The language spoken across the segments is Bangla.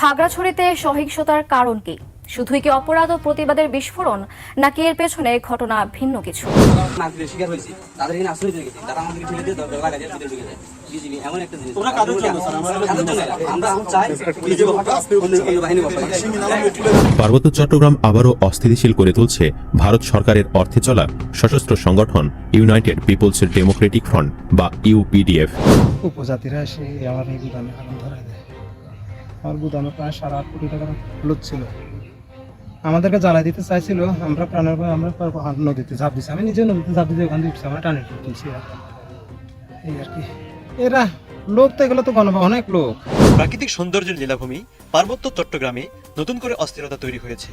খাগড়াছড়িতে সহিংসতার কারণ কি? শুধুই কি অপরাধ ও প্রতিবাদের বিস্ফোরণ নাকি এর পেছনে ঘটনা ভিন্ন কিছু? পার্বত্য চট্টগ্রাম আবারও অস্থিতিশীল করে তুলছে ভারত সরকারের অর্থে চলা সশস্ত্র সংগঠন ইউনাইটেড পিপলস ডেমোক্রেটিক ফ্রন্ট বা ইউপিডিএফ। উপজাতিরা এসে আমার গুদামে আগুন দেয়। আমার গুদামে প্রায় সাড়ে আট কোটি টাকার লোক ছিল। আমাদেরকে জ্বালাই দিতে চাইছিল আমরা প্রাণের ভয় আমরা নদীতে ঝাঁপ দিচ্ছি আমি নিজে নদীতে ঝাঁপ দিতে ওখান দিয়ে উঠছি আমরা টানে তুলছি এই আর কি। এরা লোক তো এগুলো তো গণ অনেক লোক। প্রাকৃতিক সৌন্দর্যের লীলাভূমি পার্বত্য চট্টগ্রামে নতুন করে অস্থিরতা তৈরি হয়েছে।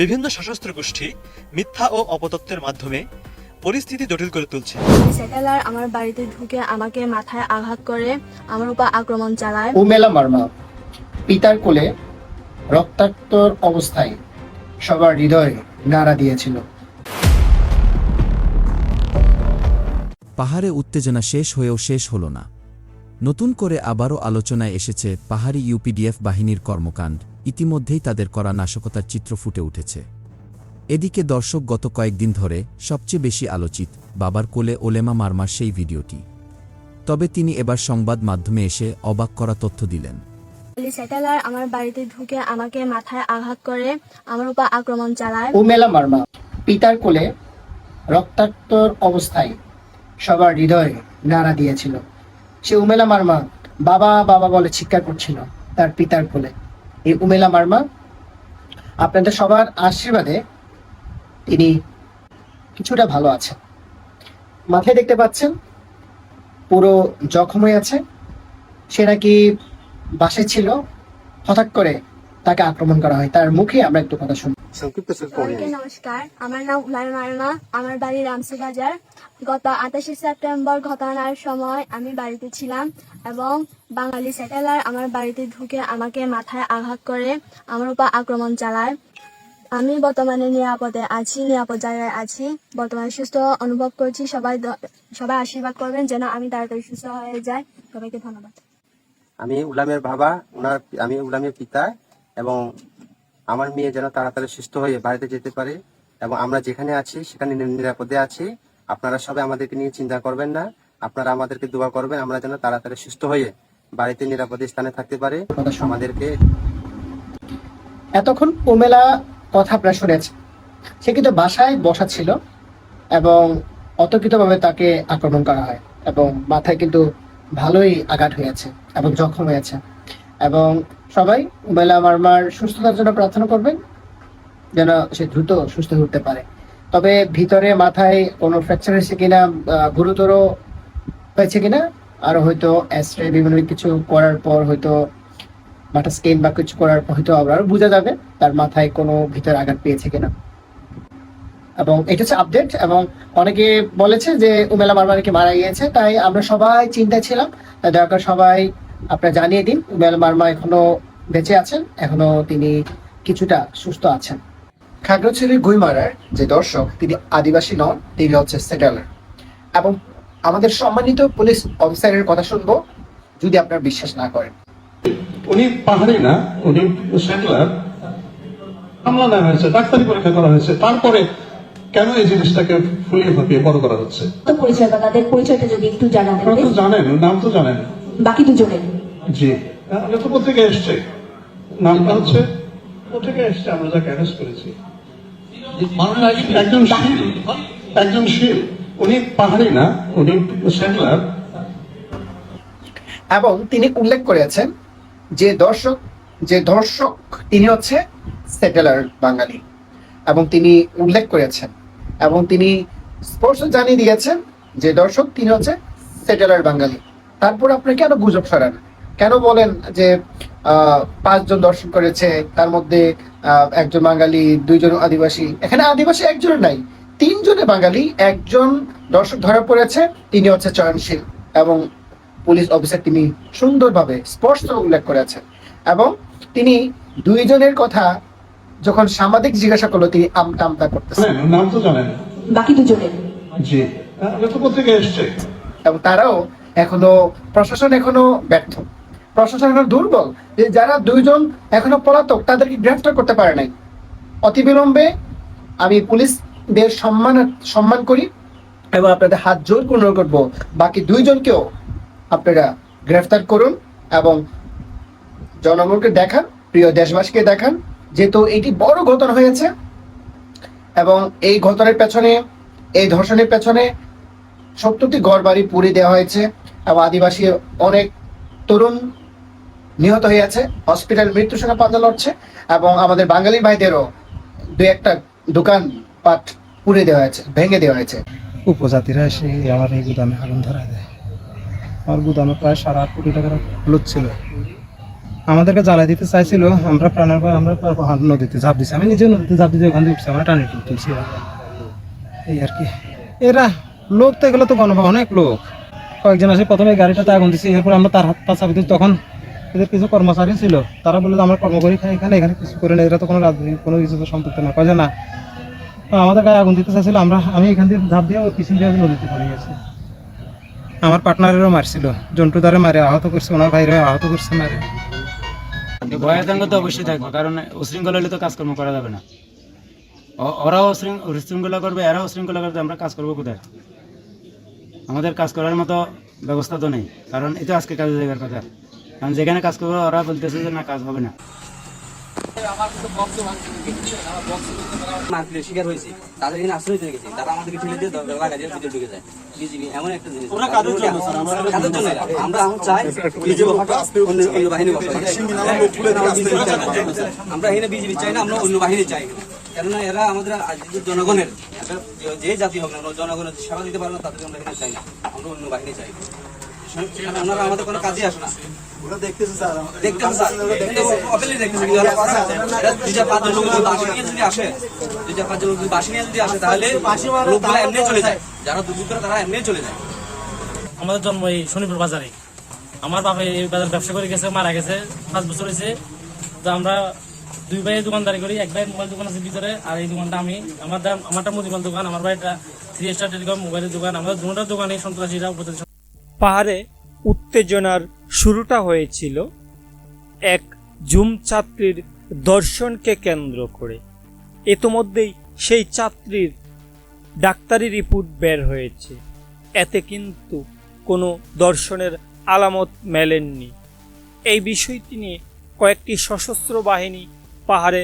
বিভিন্ন সশস্ত্র গোষ্ঠী মিথ্যা ও অপতত্ত্বের মাধ্যমে পরিস্থিতি জটিল করে তুলছে। সেটেলার আমার বাড়িতে ঢুকে আমাকে মাথায় আঘাত করে আমার উপর আক্রমণ চালায়। উমেলা মার্মা। পিতার কোলে রক্তাক্ত অবস্থায় সবার হৃদয়ে নাড়া দিয়েছিল। পাহাড়ে উত্তেজনা শেষ হয়েও শেষ হল না। নতুন করে আবারও আলোচনায় এসেছে পাহাড়ি ইউপিডিএফ বাহিনীর কর্মকাণ্ড। ইতিমধ্যেই তাদের করা নাশকতার চিত্র ফুটে উঠেছে। এদিকে দর্শক গত কয়েকদিন ধরে সবচেয়ে বেশি আলোচিত বাবার কোলে ওলেমা মারমার সেই ভিডিওটি। তবে তিনি এবার সংবাদ মাধ্যমে এসে অবাক করা তথ্য দিলেন। সেটেলার আমার বাড়িতে ঢুকে আমাকে মাথায় আঘাত করে, আমার উপর আক্রমণ চালায়। উমেলা মার্মা, পিতার কোলে রক্তাক্ত অবস্থায় সবার হৃদয়ে নাড়া দিয়েছিল। সে উমেলা মার্মা বাবা বাবা বলে চিৎকার করছিল তার পিতার কোলে। এই উমেলা মার্মা, আপনাদের সবার আশীর্বাদে তিনি কিছুটা ভালো আছেন। মাথায় দেখতে পাচ্ছেন, পুরো জখম হয়ে আছে। সে নাকি বাসে ছিল হঠাৎ করে তাকে আক্রমণ করা হয়। তার মুখে আমরা একটু কথা শুনি। নমস্কার আমার নাম আমার বাড়ি রামসি বাজার। গত আঠাশে সেপ্টেম্বর ঘটনার সময় আমি বাড়িতে ছিলাম এবং বাঙালি সেটেলার আমার বাড়িতে ঢুকে আমাকে মাথায় আঘাত করে আমার উপর আক্রমণ চালায়। আমি বর্তমানে নিরাপদে আছি নিরাপদ জায়গায় আছি। বর্তমানে সুস্থ অনুভব করছি। সবাই সবাই আশীর্বাদ করবেন যেন আমি তাড়াতাড়ি সুস্থ হয়ে যাই। সবাইকে ধন্যবাদ। আমি উলামের বাবা ওনার আমি উলামের পিতা এবং আমার মেয়ে যেন তাড়াতাড়ি সুস্থ হয়ে বাড়িতে যেতে পারে এবং আমরা যেখানে আছি সেখানে নিরাপদে আছি। আপনারা সবাই আমাদেরকে নিয়ে চিন্তা করবেন না। আপনারা আমাদেরকে দোয়া করবেন, আমরা যেন তাড়াতাড়ি সুস্থ হয়ে বাড়িতে নিরাপদে স্থানে থাকতে পারে। আমাদেরকে এতক্ষণ উমেলা কথা আপনারা শুনেছে। সে কিন্তু বাসায় বসা ছিল এবং অতর্কিতভাবে তাকে আক্রমণ করা হয় এবং মাথায় কিন্তু ভালোই আঘাত হয়েছে এবং জখম হয়েছে। এবং সবাই উমেলা মার্মার সুস্থতার জন্য প্রার্থনা করবেন যেন সে দ্রুত সুস্থ উঠতে পারে। তবে ভিতরে, মাথায় কোনো ফ্র্যাকচার হয়েছে কিনা গুরুতর হয়েছে কিনা, আর হয়তো অ্যাস্ট্রে বিভিন্ন কিছু করার পর হয়তো মাথা স্কেন বা কিছু করার পর হয়তো আবার বোঝা যাবে তার মাথায় কোনো ভিতরে আঘাত পেয়েছে কিনা। এবং এটা হচ্ছে আপডেট এবং অনেকে বলেছে যে উমেলা মারমারিকে মারা গিয়েছে তাই আমরা সবাই চিন্তায় ছিলাম। তাই দয়া করে সবাই আপনারা জানিয়ে দিন উমেলা মারমা এখনও বেঁচে আছেন এখনও তিনি কিছুটা সুস্থ আছেন। খাগড়াছড়ির গুইমারার যে দর্শক তিনি আদিবাসী নন তিনি হচ্ছে সেটেলার। এবং আমাদের সম্মানিত পুলিশ অফিসারের কথা শুনব যদি আপনার বিশ্বাস না করেন। উনি পাহাড়ি না উনি সেটেলার। হামলা নেওয়া হয়েছে ডাক্তারি পরীক্ষা করা হয়েছে তারপরে কেন এই জিনিসটাকে ফুলিয়ে ফাঁপিয়ে বড় করা হচ্ছে? তো পরিচয় বা তাদের পরিচয়টা যদি একটু জানাতেন আপনারা তো জানেন নাম তো জানেন। বাকি দুজনের। জি। এটা তো পত্রিকা এসছে? নামটা হচ্ছে? পত্রিকা এসছে? আমরা যাকে অ্যারেস্ট করেছি। একজন শীল একজন শীল। উনি পাহাড়ি না উনি সেটেলার। এবং তিনি উল্লেখ করেছেন যে দর্শক যে দর্শক তিনি হচ্ছে সেটেলার বাঙালি। এবং তিনি উল্লেখ করেছেন এবং তিনি স্পষ্ট জানিয়ে দিয়েছেন যে দর্শক, তিনি হচ্ছে সেটেলার বাঙালি। তারপর আপনি কেন গুজব সরান কেন বলেন যে পাঁচজন দর্শক করেছে, তার মধ্যে একজন বাঙালি, দুইজন আদিবাসী, এখানে আদিবাসী একজন নাই, তিনজনে বাঙালি, একজন দর্শক ধরা পড়েছে, তিনি হচ্ছে চয়নশীল এবং পুলিশ অফিসার তিনি সুন্দরভাবে স্পষ্ট উল্লেখ করেছেন। এবং তিনি দুইজনের কথা যখন সাংবাদিক জিজ্ঞাসা করল তিনি আমতা আমতা করতেছেন। নাম তো জানেন। বাকি দুজনের জি। এসছে। এবং তারাও এখনও প্রশাসন এখনও ব্যর্থ। প্রশাসন এখন দুর্বল। যে যারা দুইজন এখনও পলাতক তাদেরকে গ্রেফতার করতে পারে নাই। অতিবিলম্বে আমি পুলিশদের সম্মান সম্মান করি এবং আপনাদের হাত জোর করে অনুরোধ করব। বাকি দুইজনকেও আপনারা গ্রেফতার করুন এবং জনগণকে দেখান প্রিয় দেশবাসীকে দেখান। যেহেতু এটি বড় ঘটনা হয়েছে এবং এই ঘটনার পেছনে, এই ধর্ষণের পেছনে সত্তরটি ঘর বাড়ি পুড়ে দেওয়া হয়েছে এবং আদিবাসী অনেক তরুণ নিহত হয়েছে হসপিটাল মৃত্যুর সঙ্গে পাঞ্জা লড়ছে এবং আমাদের বাঙালি ভাইদেরও দু একটা দোকান পাট পুড়ে দেওয়া হয়েছে, ভেঙে দেওয়া হয়েছে। উপজাতিরা এসে আমার এই গুদামে আগুন ধরা দেয়। আমার গুদামে প্রায় সাড়ে আট কোটি টাকার হলুদ ছিল। আমাদেরকে জ্বালাই দিতে চাইছিল, আমরা প্রাণের ভয়, আমরা নদীতে ঝাঁপ দিচ্ছি আমি নিজে নদীতে ঝাঁপ দিতে ওখান থেকে উঠছি, আমরা টানি তুলছি এই আর কি। এরা লোক তো এগুলো তো গণভা অনেক লোক। কয়েকজন আসে, প্রথমে গাড়িটাতে আগুন দিচ্ছে এরপর আমরা তার হাত পা চাপি তখন এদের কিছু কর্মচারী ছিল। তারা বলল আমরা কর্ম করি, খাই, এখানে এখানে কিছু করে না, এরা তো কোনো রাজনীতি, কোনো কিছু তো সম্পৃক্ত না। কয় না। আমাদের গায়ে আগুন দিতে চাইছিল, আমরা, আমি এখান থেকে ঝাঁপ দিয়ে ওই পিছন দিয়ে নদীতে পড়ে গেছি। আমার পার্টনারেরও মারছিল, জন্টু দ্বারে মারে, আহত করছে, ওনার ভাইরে আহত করছে, মারে। ভয়াতঙ্ক তো অবশ্যই থাকবে, কারণ উশৃঙ্খলা হলে তো কাজকর্ম করা যাবে না। ওরাও শৃঙ্খলা উশৃঙ্খলা করবে, এরাও উশৃঙ্খলা করবে, আমরা কাজ করব কোথায়? আমাদের কাজ করার মতো ব্যবস্থা তো নেই, কারণ এটা আজকে কাজে জায়গার কথা। কারণ যেখানে কাজ করব, ওরা বলতেছে যে না, কাজ হবে না। মারপিটের শিকার হয়েছে। তাদের এখানে আশ্রয় চলে গেছে। তারা আমাদেরকে ঠেলে দিয়ে দরজা লাগা দিয়ে ভিতরে ঢুকে যায়। বিজিবি এমন একটা জিনিস। কাদের জন্য কাদের জন্য? এরা? আমরা এখন চাই বিজিবি অন্য অন্য বাহিনী আমরা এখানে বিজিবি চাই না আমরা অন্য বাহিনী চাই। কেননা এরা আমাদের জনগণের একটা যে জাতি হোক না জনগণের সেবা দিতে পারে না তাদেরকে আমরা এখানে চাই না। আমরা অন্য বাহিনী চাই। ওনারা আমাদের কোনো কাজে আসে না। তারা এমনি চলে যায়। আমাদের জন্ম এই শনিপুর বাজারে। আমার বাবা এই বাজার ব্যবসা করে গেছে মারা গেছে পাঁচ বছর হয়েছে। তো আমরা দুই ভাই দোকানদারি করি এক ভাই মোবাইল দোকান আছে ভিতরে আর এই দোকানটা আমি। আমার আমারটা মুদিমাল দোকান আমার ভাইটা থ্রি স্টার টেলিকম মোবাইলের দোকান আমাদের দুটার দোকানে সন্ত্রাসীরা উপস্থিত পাহাড়ে উত্তেজনার শুরুটা হয়েছিল এক জুম ছাত্রীর দর্শনকে কেন্দ্র করে। ইতোমধ্যেই সেই ছাত্রীর ডাক্তারি রিপোর্ট বের হয়েছে। এতে কিন্তু কোনো দর্শনের আলামত মেলেননি। এই বিষয়টি নিয়ে কয়েকটি সশস্ত্র বাহিনী পাহাড়ে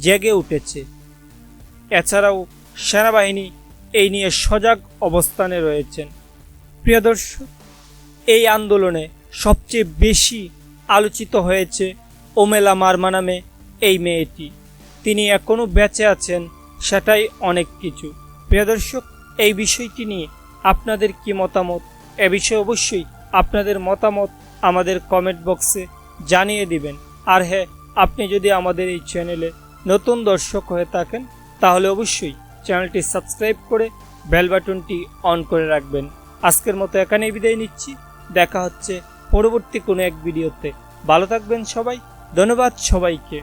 জেগে উঠেছে। এছাড়াও সেনাবাহিনী এই নিয়ে সজাগ অবস্থানে রয়েছেন। প্রিয় দর্শক এই আন্দোলনে সবচেয়ে বেশি আলোচিত হয়েছে ওমেলা মার্মা নামে এই মেয়েটি। তিনি এখনও বেঁচে আছেন, সেটাই অনেক কিছু। প্রিয় দর্শক, এই বিষয়টি নিয়ে আপনাদের কি মতামত? এ বিষয়ে অবশ্যই আপনাদের মতামত আমাদের কমেন্ট বক্সে জানিয়ে দিবেন। আর হ্যাঁ আপনি যদি আমাদের এই চ্যানেলে নতুন দর্শক হয়ে থাকেন, তাহলে অবশ্যই চ্যানেলটি সাবস্ক্রাইব করে বেল বাটনটি অন করে রাখবেন। আজকের মতো এখানেই বিদায় নিচ্ছি। দেখা হচ্ছে পরবর্তী কোনো এক ভিডিওতে। ভালো থাকবেন সবাই ধন্যবাদ সবাইকে।